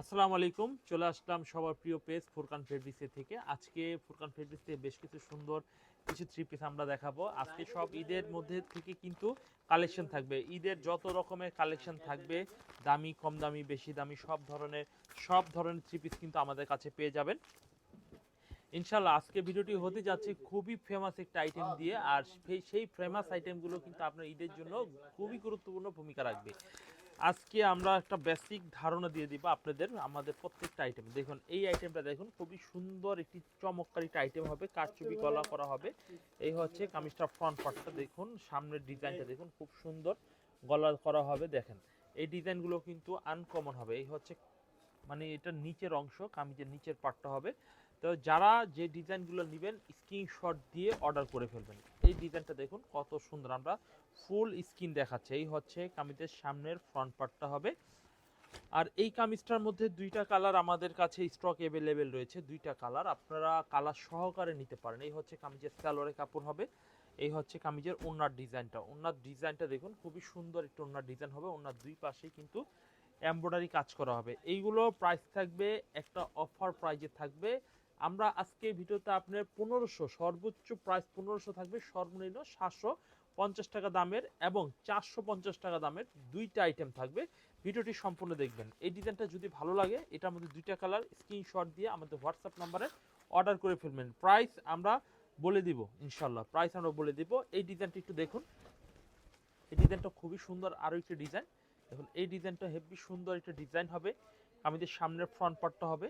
আসসালামু আলাইকুম, চলে আসলাম সবার প্রিয় পেজ ফুরকান ফেব্রিক্সের থেকে। আজকে ফুরকান ফেব্রিক্স থেকে বেশ কিছু সুন্দর কিছু থ্রি পিস আমরা দেখাবো। আজকে সব ঈদের মধ্যে থেকে কিন্তু কালেকশন থাকবে। ঈদের যত রকমের কালেকশন থাকবে, দামি, কম দামি, বেশি দামি, সব ধরনের সব ধরনের থ্রি পিস কিন্তু আমাদের কাছে পেয়ে যাবেন। ইনশাল্লাহ আজকে ভিডিওটি হতে যাচ্ছে খুবই ফেমাস একটা আইটেম দিয়ে, আর সেই সেই ফেমাস আইটেমগুলো কিন্তু আপনার ঈদের জন্য খুবই গুরুত্বপূর্ণ ভূমিকা রাখবে। আজকে আমরা একটা বেসিক ধারণা দিয়ে দিব আপনাদের, আমাদের প্রত্যেকটা আইটেম দেখুন, এই আইটেমটা দেখুন, খুবই সুন্দর একটি চমৎকার একটা আইটেম হবে, কারচুপি গলা করা হবে। এই হচ্ছে কামিজটা ফ্রন্ট পার্টটা দেখুন, সামনের ডিজাইনটা দেখুন, খুব সুন্দর গলা করা হবে, দেখেন। এই ডিজাইনগুলো কিন্তু আনকমন হবে। এই হচ্ছে মানে এটা নিচের অংশ, কামিজের নিচের পার্টটা হবে। তো যারা যে ডিজাইনগুলো নেবেন স্ক্রিনশট দিয়ে অর্ডার করে ফেলবেন। এই ডিজাইনটা দেখুন, কত সুন্দর আমরা ফুল স্ক্রিন দেখাচ্ছে। এই হচ্ছে কামিজের সামনের ফ্রন্ট পার্টটা হবে। আর এই কামিজটার মধ্যে দুইটা কালার আমাদের কাছে স্টক অ্যাভেলেবেল রয়েছে। দুইটা কালার আপনারা কালার সহকারে নিতে পারেন। এই হচ্ছে কামিজের স্যালোয়ারের কাপড় হবে। এই হচ্ছে কামিজের ওনার ডিজাইনটা ওনার ডিজাইনটা দেখুন, খুবই সুন্দর একটা ওনার ডিজাইন হবে। ওনার দুই পাশেই কিন্তু এমব্রয়ডারি কাজ করা হবে। এইগুলো প্রাইস থাকবে, একটা অফার প্রাইজে থাকবে। আমরা আজকে ভিডিওতে আপনার পনেরোশো, সর্বোচ্চ প্রাইস পনেরোশো থাকবে। সর্বনিম্ন সাতশো পঞ্চাশ টাকা দামের এবং চারশো পঞ্চাশ টাকা দামের দুইটা আইটেম থাকবে। ভিডিওটি সম্পূর্ণ দেখবেন। এই ডিজাইনটা যদি ভালো লাগে এটার মধ্যে দুইটা কালার স্ক্রিনশট দিয়ে আমাদের হোয়াটসঅ্যাপ নাম্বারে অর্ডার করে ফেলবেন। প্রাইস আমরা বলে দিব ইনশাল্লাহ প্রাইস আমরা বলে দিব। এই ডিজাইনটা একটু দেখুন। এই ডিজাইনটা খুবই সুন্দর আরও একটি ডিজাইন। দেখুন, এই ডিজাইনটা হেভি সুন্দর একটা ডিজাইন হবে। আমাদের সামনের ফ্রন্ট পার্টটা হবে।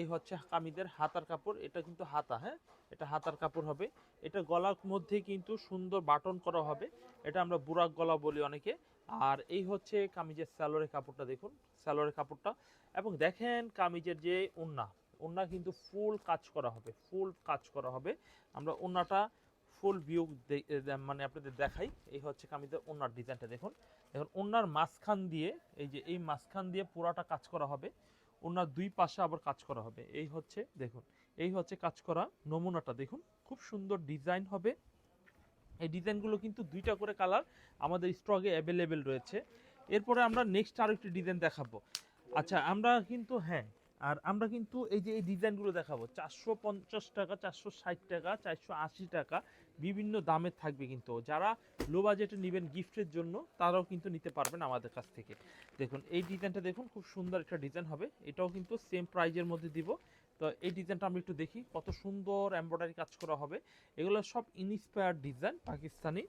এই হচ্ছে কামিজের হাতার কাপড়, এটা কিন্তু হাতা হ্যাঁ? এটা হাতার কাপড় হবে। এটা গলার মধ্যে কিন্তু সুন্দর বাটন করা হবে। এটা আমরা বুরাক গলা বলি অনেকে। আর এই হচ্ছে কামিজের স্যালোরের কাপড়টা দেখুন স্যালোরের কাপড়টা। এবং দেখেন কামিজের যে ওন্না ওন্না কিন্তু ফুল কাজ করা হবে, ফুল কাজ করা হবে। আমরা ওন্নাটা ফুল ভিউ মানে আপনাদের দেখাই। এই হচ্ছে কামিজের ওনার ডিজাইনটা দেখুন। দেখুন ওনার মাঝখান দিয়ে, এই যে এই মাঝখান দিয়ে পুরাটা কাজ করা হবে। ওনার দুই পাশে আবার কাজ করা হবে। এই হচ্ছে, দেখুন, এই হচ্ছে কাজ করা নমুনাটা। দেখুন, খুব সুন্দর ডিজাইন হবে। এই ডিজাইনগুলো কিন্তু দুইটা করে কালার আমাদের স্টকে অ্যাভেলেবেল রয়েছে। এরপরে আমরা নেক্সট আরও একটি ডিজাইন দেখাবো। আচ্ছা আমরা কিন্তু হ্যাঁ আর আমরা কিন্তু এই যে এই ডিজাইনগুলো দেখাবো, চারশো পঞ্চাশ টাকা, চারশো ষাট টাকা, চারশো আশি টাকা বিভিন্ন দামের থাকবে কিন্তু। যারা লো বাজেটে নেবেন গিফটের জন্য, তারাও কিন্তু নিতে পারবেন আমাদের কাছ থেকে। দেখুন, এই ডিজাইনটা দেখুন, খুব সুন্দর একটা ডিজাইন হবে। এটাও কিন্তু সেম প্রাইজের মধ্যে দিব। তো এই ডিজাইনটা আমরা একটু দেখি, কত সুন্দর এমব্রয়ডারি কাজ করা হবে। এগুলো সব ইনস্পায়ার ডিজাইন পাকিস্তানি।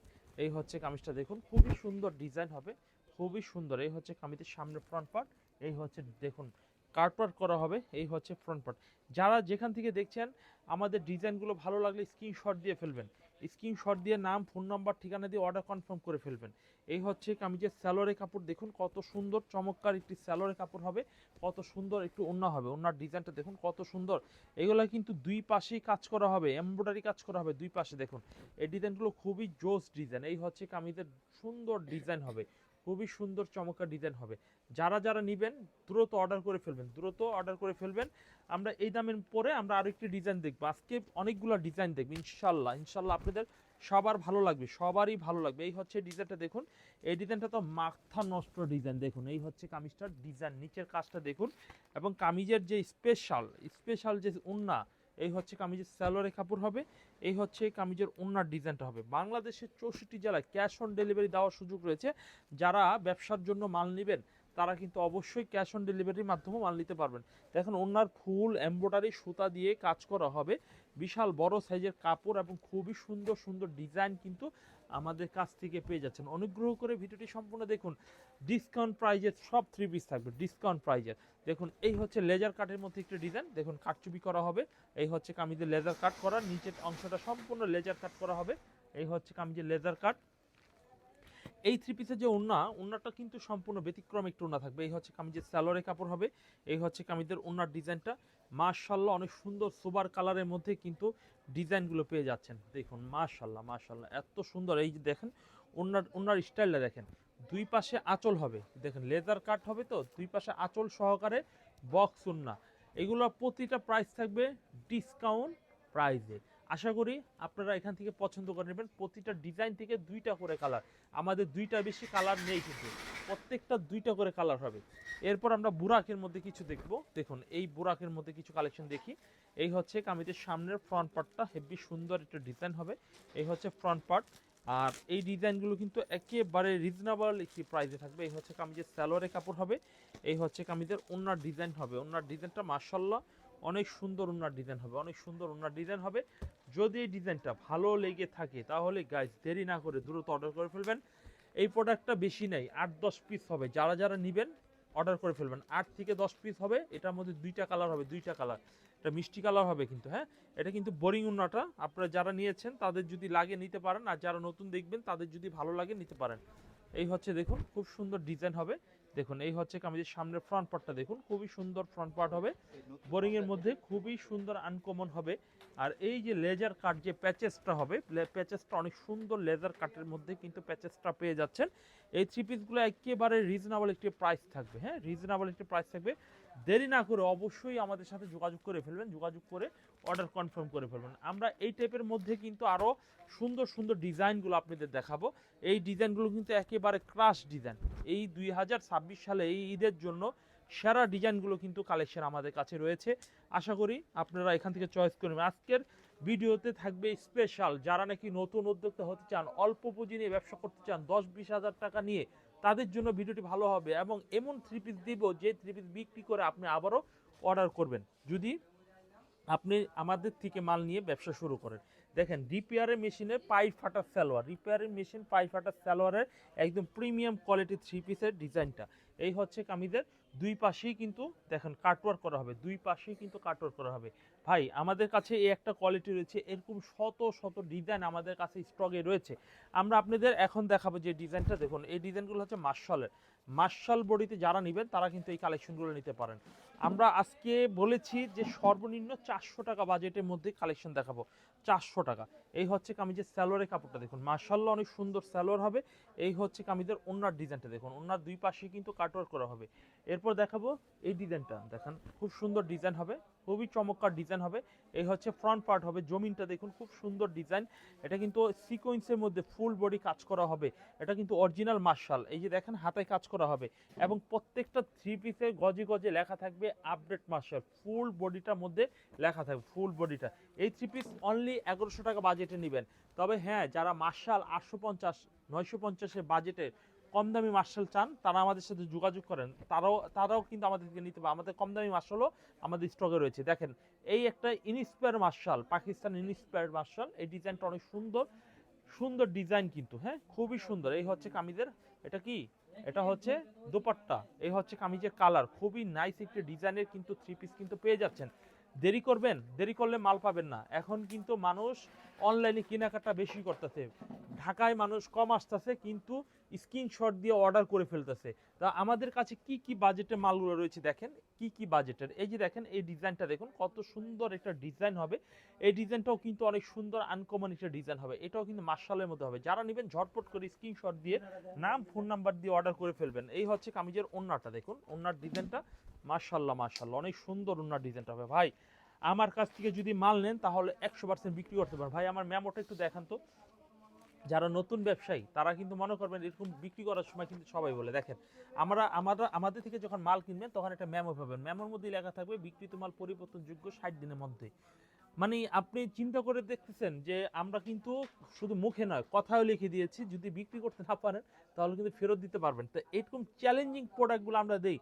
এই হচ্ছে কামিজটা দেখুন, খুবই সুন্দর ডিজাইন হবে, খুবই সুন্দর। এই হচ্ছে কামিজের সামনে ফ্রন্ট পার্ট এই হচ্ছে দেখুন কার্টওয়ার্ক করা হবে, এই হচ্ছে ফ্রন্ট পার্ট যারা যেখান থেকে দেখছেন, আমাদের ডিজাইনগুলো ভালো লাগলে স্ক্রিনশট দিয়ে ফেলবেন। স্ক্রিনশট দিয়ে নাম ফোন নাম্বার ঠিকানা দিয়ে অর্ডার কনফার্ম করে ফেলবেন। এই হচ্ছে কামিজের স্যালোয়ারের কাপড়। দেখুন কত সুন্দর, চমৎকার একটি স্যালোয়ারের কাপড় হবে, কত সুন্দর একটু ওন্না হবে ওনার ডিজাইনটা দেখুন কত সুন্দর। এগুলো কিন্তু দুই পাশেই কাজ করা হবে এমব্রয়ডারি কাজ করা হবে, দুই পাশে দেখুন। এই ডিজাইনগুলো খুবই জোস ডিজাইন, এই হচ্ছে কামিজের সুন্দর ডিজাইন হবে। খুবই সুন্দর চমৎকার ডিজাইন হবে। যারা যারা নেবেন, দ্রুত অর্ডার করে ফেলবেন, দ্রুত অর্ডার করে ফেলবেন। আমরা এই দামের পরে আমরা আরও একটি ডিজাইন দেখব। আজকে অনেকগুলো ডিজাইন দেখব ইনশাল্লাহ ইনশাল্লাহ আপনাদের সবার ভালো লাগবে, সবারই ভালো লাগবে। এই হচ্ছে ডিজাইনটা দেখুন, এই ডিজাইনটা তো মাথা নষ্ট ডিজাইন দেখুন, এই হচ্ছে কামিজটার ডিজাইন নিচের কাজটা দেখুন। এবং কামিজের যে স্পেশাল স্পেশাল যে উন্না এই হচ্ছে কামিজের স্যালোয়ারের কাপড় হবে, এই হচ্ছে কামিজের ওনার ডিজাইনটা হবে। বাংলাদেশের চৌষট্টি জেলায় ক্যাশ অন ডেলিভারি দেওয়ার সুযোগ রয়েছে। যারা ব্যবসার জন্য মাল নেবেন, তারা কিন্তু অবশ্যই ক্যাশ অন ডেলিভারির মাধ্যমে মাল নিতে পারবেন। দেখেন ওনার ফুল, এমব্রয়ডারি, সুতা দিয়ে কাজ করা হবে। বিশাল বড় সাইজের কাপড় এবং খুবই সুন্দর সুন্দর ডিজাইন কিন্তু আমাদের কাছ থেকে পেয়ে যাচ্ছেন। অনুগ্রহ করে ভিডিওটি সম্পূর্ণ দেখুন। ডিসকাউন্ট প্রাইজের সব থ্রি পিস থাকবে ডিসকাউন্ট প্রাইজের দেখুন, এই হচ্ছে লেজার কাটের মধ্যে একটি ডিজাইন দেখুন, কাটচুপি করা হবে। এই হচ্ছে কামিজের লেজার কাট করা। নিচের অংশটা সম্পূর্ণ লেজার কাট করা হবে। এই হচ্ছে কামিজের লেজার কাট এই থ্রি পিসের যে ওন্না ওন্নাটা কিন্তু সম্পূর্ণ ব্যতিক্রম একটু ওন্না থাকবে। এই হচ্ছে কামিজের স্যালোরে কাপড় হবে, এই হচ্ছে কামিজের ওন্নার ডিজাইনটা। মাশাল্লাহ অনেক সুন্দর সোবার কালারের মধ্যে কিন্তু ডিজাইনগুলো পেয়ে যাচ্ছেন। দেখুন মাশাল্লাহ মাশাল্লাহ এত সুন্দর। এই যে দেখেন ওনার ওনার স্টাইলটা দেখেন। দুই পাশে আঁচল হবে। দেখেন লেদার কাট হবে তো, দুই পাশে আঁচল সহকারে বক্স ওন্না এগুলো প্রতিটা প্রাইস থাকবে ডিসকাউন্ট প্রাইজে আশা করি আপনারা এখান থেকে পছন্দ করে নেবেন। প্রতিটা ডিজাইন থেকে দুইটা করে কালার। আমাদের দুইটা বেশি কালার নেই কিন্তু। প্রত্যেকটা দুইটা করে কালার হবে। এরপর আমরা বুরাকের মধ্যে কিছু দেখব। দেখুন, এই বুরাকের মধ্যে কিছু কালেকশন দেখি। এই হচ্ছে কামিজের সামনের ফ্রন্ট পার্টটা হেভি সুন্দর একটা ডিজাইন হবে। এই হচ্ছে ফ্রন্ট পার্ট আর এই ডিজাইনগুলো কিন্তু একেবারে রিজনেবল একটি প্রাইসে থাকবে। এই হচ্ছে কামিজের স্যালোয়ারের কাপড় হবে। এই হচ্ছে কামিজের ওনার ডিজাইন হবে। ওনার ডিজাইনটা মার্শাল্লাহ অনেক সুন্দর ওনার ডিজাইন হবে, অনেক সুন্দর ওনার ডিজাইন হবে। যদি এই ডিজাইনটা ভালো লেগে থাকে, তাহলে গাইজ দেরি না করে দ্রুত অর্ডার করে ফেলবেন। এই প্রোডাক্টটা বেশি নেই, আট দশ পিস হবে। যারা যারা নেবেন অর্ডার করে ফেলবেন। আট থেকে দশ পিস হবে, এটার মধ্যে দুইটা কালার হবে, দুইটা কালার এটা মিষ্টি কালার হবে কিন্তু হ্যাঁ? এটা কিন্তু বোরিং উন্নাটা আপনারা যারা নিয়েছেন, তাদের যদি লাগে নিতে পারেন, আর যারা নতুন দেখবেন, তাদের যদি ভালো লাগে নিতে পারেন। এই হচ্ছে দেখুন, খুব সুন্দর ডিজাইন হবে। দেখুন, এই হচ্ছে কামিজের সামনের ফ্রন্ট পার্টটা দেখুন, খুবই সুন্দর ফ্রন্ট পার্ট হবে। বোরিং এর মধ্যে খুবই সুন্দর আনকমন হবে। আর এই যে লেজার কাট যে প্যাচেসটা হবে প্যাচেসটা অনেক সুন্দর লেজার কাটের মধ্যে কিন্তু প্যাচেসটা পেয়ে যাচ্ছেন। এই থ্রি পিসগুলো একেবারে রিজনেবল একটি প্রাইস থাকবে হ্যাঁ? রিজনেবল একটি প্রাইস থাকবে। দেরি না করে অবশ্যই আমাদের সাথে যোগাযোগ করে ফেলবেন, যোগাযোগ করে অর্ডার কনফার্ম করে ফেলবেন। আমরা এই টাইপের মধ্যে কিন্তু আরও সুন্দর সুন্দর ডিজাইনগুলো আপনাদের দেখাবো। এই ডিজাইনগুলো কিন্তু একেবারে ক্রাশ ডিজাইন এই দুই হাজার ছাব্বিশ সালে এই ঈদের জন্য সেরা ডিজাইনগুলো কিন্তু কালেকশন আমাদের কাছে রয়েছে। আশা করি আপনারা এখান থেকে চয়েস করবেন আজকের ভিডিওতে থাকবে স্পেশাল যারা নাকি নতুন উদ্যোক্তা হতে চান, অল্প পুঁজি নিয়ে ব্যবসা করতে চান দশ বিশ হাজার টাকা নিয়ে, তাদের জন্য ভিডিওটি ভালো হবে এবং এমন থ্রি পিস দিব, যে থ্রি পিস বিক্রি করে আপনি আবারও অর্ডার করবেন। যদি আপনি আমাদের থেকে মাল নিয়ে ব্যবসা শুরু করেন। দেখেন রিপেয়ারের মেশিনের পাইপ ফাটা সালোয়ার। রিপেয়ারের মেশিন পাইপ ফাটা সালোয়ারের একদম প্রিমিয়াম কোয়ালিটি থ্রি পিসের ডিজাইনটা। এই হচ্ছে কামিজের দুই পাশেই কিন্তু দেখেন কাটওয়ার্ক করা হবে, দুই পাশেই কিন্তু কাটওয়ার্ক করা হবে। ভাই, আমাদের কাছে এই একটা কোয়ালিটি রয়েছে, এরকম শত শত ডিজাইন আমাদের কাছে স্টকে রয়েছে। আমরা আপনাদের এখন দেখাবো যে ডিজাইনটা, দেখুন, এই ডিজাইনগুলো হচ্ছে মার্শালের। মার্শাল বডিতে যারা নেবেন, তারা কিন্তু এই কালেকশনগুলো নিতে পারেন। আমরা আজকে বলেছি যে সর্বনিম্ন চারশো টাকা বাজেটের মধ্যে কালেকশন দেখাবো। চারশো টাকা। এই হচ্ছে কামিজের স্যালোয়ারের কাপড়টা দেখুন। মার্শাল্লাহ অনেক সুন্দর স্যালোয়ার হবে। এই হচ্ছে কামিজের ওনার ডিজাইনটা দেখুন। ওনার দুই পাশে কিন্তু কাটওয়ার্ক করা হবে। এরপর দেখাবো এই ডিজাইনটা। দেখেন, খুব সুন্দর ডিজাইন হবে। খুবই চমৎকার ডিজাইন হবে। এই হচ্ছে ফ্রন্ট পার্ট হবে। জমিনটা দেখুন, খুব সুন্দর ডিজাইন। এটা কিন্তু সিকোয়েন্সের মধ্যে ফুল বডি কাজ করা হবে। এটা কিন্তু অরিজিনাল মার্শাল। এই যে দেখেন হাতায় কাজ করা হবে। এবং প্রত্যেকটা থ্রি পিসে গজে গজে লেখা থাকবে আপডেট মার্শাল। ফুল বডিটার মধ্যে লেখা থাকবে ফুল বডিটা এই থ্রি পিস অনলি এগারোশো টাকা বাজেটে নেবেন। তবে হ্যাঁ যারা মার্শাল আটশো পঞ্চাশ, নয়শো পঞ্চাশের বাজেটে কম দামি মার্শাল চান, তারা আমাদের সাথে যোগাযোগ করেন। তারাও তারাও কিন্তু আমাদের নিতে পারে। আমাদের কম দামি মার্শালও আমাদের স্টকে রয়েছে। দেখেন, এই একটা inspire marshal Pakistan inspire marshal এই ডিজাইনটা অনেক সুন্দর। সুন্দর ডিজাইন কিন্তু হ্যাঁ? খুবই সুন্দর। এই হচ্ছে কামিজের, এটা কি? এটা হচ্ছে দোপাট্টা। এই হচ্ছে কামিজের কালার খুবই নাইস একটি ডিজাইনের কিন্তু থ্রি পিস কিন্তু পেয়ে যাচ্ছেন। দেরি করবেন, দেরি করলে মাল পাবেন না। এখন কিন্তু মানুষ অনলাইনে কেনাকাটা বেশি করতেছে। ঢাকায় মানুষ কম আসতেছে, কিন্তু স্ক্রিনশট দিয়ে অর্ডার করে ফেলতেছে। তা আমাদের কাছে কি কি বাজেটের মালগুলো রয়েছে দেখেন, কি কি বাজেটের এই যে দেখেন, এই ডিজাইনটা দেখুন, কত সুন্দর একটা ডিজাইন হবে। এই ডিজাইনটাও কিন্তু অনেক সুন্দর আনকমন একটা ডিজাইন হবে। এটাও কিন্তু মার্শালের মধ্যে হবে। যারা নেবেন, ঝটপট করে স্ক্রিনশট দিয়ে নাম ফোন নাম্বার দিয়ে অর্ডার করে ফেলবেন। এই হচ্ছে কামিজের ওন্নাটা দেখুন ওন্নার ডিজাইনটা মার্শাল্লাহ মার্শাল্লাহ, অনেক সুন্দর ওন্নার ডিজাইনটা হবে। ভাই আমার কাছ থেকে যদি মাল নেন, তাহলে একশো পার্সেন্ট বিক্রি করতে পারেন ভাই, আমার মেমোটা একটু দেখান তো। যারা নতুন ব্যবসায়ী, তারা কিন্তু মনে করবেন এরকম বিক্রি করার সময় কিন্তু সবাই বলে, দেখেন, আমরা আমরা, আমাদের থেকে যখন মাল কিনবেন, তখন একটা মেমো পাবেন। মেমোর মধ্যে লেখা থাকবে, বিক্রিত মাল পরিবর্তনযোগ্য ষাট দিনের মধ্যে। মানে আপনি চিন্তা করে দেখতেছেন যে, আমরা কিন্তু শুধু মুখে নয়, কথাও লিখে দিয়েছি, যদি বিক্রি করতে না পারেন, তাহলে কিন্তু ফেরত দিতে পারবেন। তো এরকম চ্যালেঞ্জিং প্রোডাক্টগুলো আমরা দেই,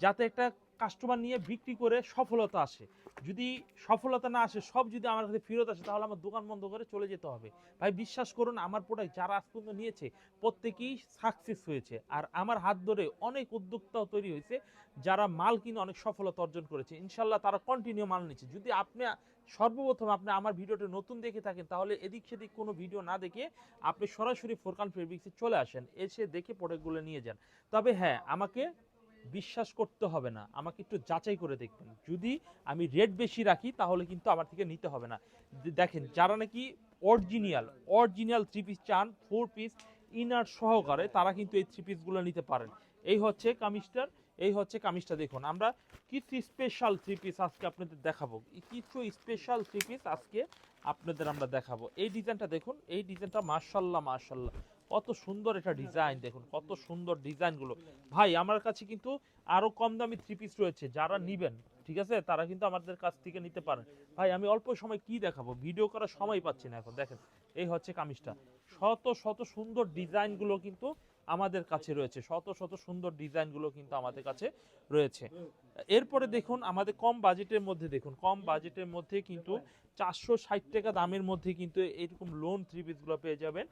যাতে একটা কাস্টমার নিয়ে বিক্রি করে সফলতা আসে। যদি সফলতা না আসে, সব যদি আমার কাছে ফেরত আসে, তাহলে আমার দোকান বন্ধ করে চলে যেতে হবে। ভাই, বিশ্বাস করুন, আমার প্রোডাক্ট যারা আজ পর্যন্ত নিয়েছে, প্রত্যেকেই সাকসেস হয়েছে। আর আমার হাত ধরে অনেক উদ্যোক্তাও তৈরি হয়েছে, যারা মাল কিনে অনেক সফলতা অর্জন করেছে। ইনশাল্লাহ তারা কন্টিনিউ মাল নিচ্ছে। যদি আপনি, সর্বপ্রথম আপনি আমার ভিডিওটা নতুন দেখে থাকেন, তাহলে এদিক সেদিক কোনো ভিডিও না দেখে আপনি সরাসরি ফোরকান ফেব্রিক্সে চলে আসেন, এসে দেখে প্রোডাক্টগুলো নিয়ে যান। তবে হ্যাঁ আমাকে বিশ্বাস করতে হবে না। আমাকে একটু যাচাই করে দেখবেন। যদি আমি রেট বেশি রাখি, তাহলে কিন্তু আমার থেকে নিতে হবে না। দেখেন, যারা নাকি অরিজিনাল অরিজিনাল থ্রি পিস চান ফোর পিস ইনার সহকারে তারা কিন্তু এই থ্রি পিসগুলো নিতে পারেন। এই হচ্ছে কামিজটার, এই হচ্ছে কামিজটা দেখুন। আমরা কিছু স্পেশাল থ্রি পিস আজকে আপনাদের দেখাবো। কিছু স্পেশাল থ্রি পিস আজকে আপনাদের আমরা দেখাবো। এই ডিজাইনটা দেখুন, এই ডিজাইনটা মার্শাল্লাহ মার্শাল্লাহ কত সুন্দর একটা ডিজাইন দেখুন, কত সুন্দর ডিজাইনগুলো ভাই, আমার কাছে কিন্তু আরও কম দামি থ্রি পিস রয়েছে, যারা নিবেন, ঠিক আছে? তারা কিন্তু আমাদের কাছ থেকে নিতে পারেন। ভাই, আমি অল্প সময় কি দেখাবো? ভিডিও করার সময় পাচ্ছি না এখন, দেখেন, এই হচ্ছে কামিজটা। শত শত সুন্দর ডিজাইনগুলো কিন্তু আমাদের কাছে রয়েছে, শত শত সুন্দর ডিজাইনগুলো কিন্তু আমাদের কাছে রয়েছে। এরপরে দেখুন, আমাদের কম বাজেটের মধ্যে, দেখুন, কম বাজেটের মধ্যে কিন্তু চারশো ষাট টাকা দামের মধ্যে কিন্তু এরকম লোন থ্রি পিসগুলো পেয়ে যাবেন।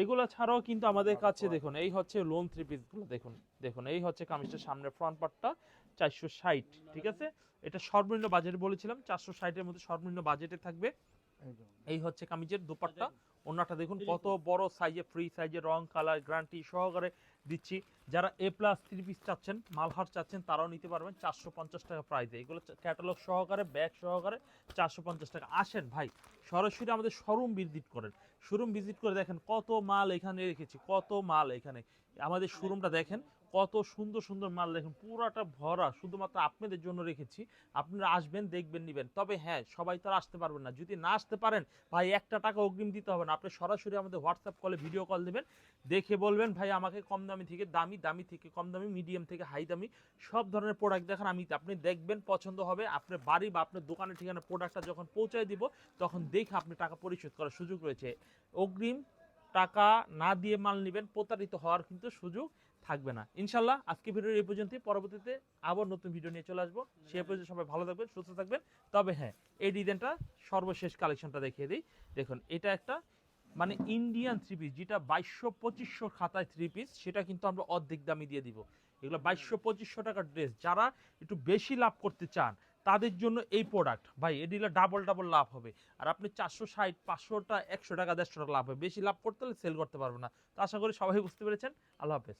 এগুলো ছাড়াও কিন্তু আমাদের কাছে দেখুন এই হচ্ছে লোন থ্রি পিসগুলো দেখুন দেখুন এই হচ্ছে কামিজটার সামনে ফ্রন্ট পার্টটা চারশো ষাট ঠিক আছে? এটা সর্বনিম্ন বাজেট বলেছিলাম চারশো ষাটের মধ্যে সর্বনিম্ন বাজেটে থাকবে। এই হচ্ছে কামিজের দুপাট্টা ওনাটা দেখুন কত বড় সাইজে ফ্রি সাইজে রং কালার গ্যারান্টি সহকারে দিচ্ছি। যারা এ প্লাস থ্রি পিস চাচ্ছেন মালহার চাচ্ছেন তারাও নিতে পারবেন চারশো পঞ্চাশ টাকা প্রাইসে এগুলো ক্যাটালগ সহকারে ব্যাগ সহকারে চারশো পঞ্চাশ টাকা। আসেন ভাই সরাসরি আমাদের শোরুম ভিজিট করেন। শোরুম ভিজিট করে দেখেন কত মাল এখানে রেখেছি, কত মাল এখানে। আমাদের শোরুমটা দেখেন কত সুন্দর সুন্দর মাল দেখেন। পুরাটা ভরা, শুধুমাত্র আপনাদের জন্য রেখেছি। আপনারা আসবেন, দেখবেন, নিবেন। তবে হ্যাঁ সবাই তো আসতে পারবেন না। যদি না আসতে পারেন, ভাই, একটা টাকা অগ্রিম দিতে হবে না। আপনি সরাসরি আমাদের হোয়াটসঅ্যাপ কলে ভিডিও কল দেবেন। দেখে বলবেন, ভাই, আমাকে কম দামি থেকে দামি দামি থেকে কম দামি মিডিয়াম থেকে হাই দামি, সব ধরনের প্রোডাক্ট দেখান। আমি আপনি দেখবেন, পছন্দ হবে। আপনার বাড়ি বা আপনার দোকানের ঠিকানা প্রোডাক্টটা যখন পৌঁছায় দিব, তখন দেখে আপনি টাকা পরিশোধ করার সুযোগ রয়েছে। অগ্রিম টাকা না দিয়ে মাল নেবেন, প্রতারিত হওয়ার কিন্তু সুযোগ থাকবে না। ইনশাল্লাহ আজকে ভিডিও এই পর্যন্তই। পরবর্তীতে আবার নতুন ভিডিও নিয়ে চলে আসব। সে পর্যন্ত সবাই ভালো থাকবেন সুস্থ থাকবেন। তবে হ্যাঁ এই ডিজাইনটা সর্বশেষ কালেকশনটা দেখিয়ে দিই। দেখুন এটা একটা মানে ইন্ডিয়ান থ্রি পিস যেটা বাইশশো পঁচিশশো খাতায় থ্রি পিস সেটা কিন্তু আমরা অর্ধেক দামি দিয়ে দিব। এগুলো বাইশশো পঁচিশশো টাকার ড্রেস যারা একটু বেশি লাভ করতে চান তাদের জন্য এই প্রোডাক্ট ভাই এ দিলে ডাবল ডাবল লাভ হবে। আর আপনি চারশো ষাট পাঁচশোটা একশো টাকা দেড়শো টাকা লাভ হবে। বেশি লাভ করতে হলে সেল করতে পারবে না। তো আশা করি সবাই বুঝতে পেরেছেন। আল্লাহ হাফেজ।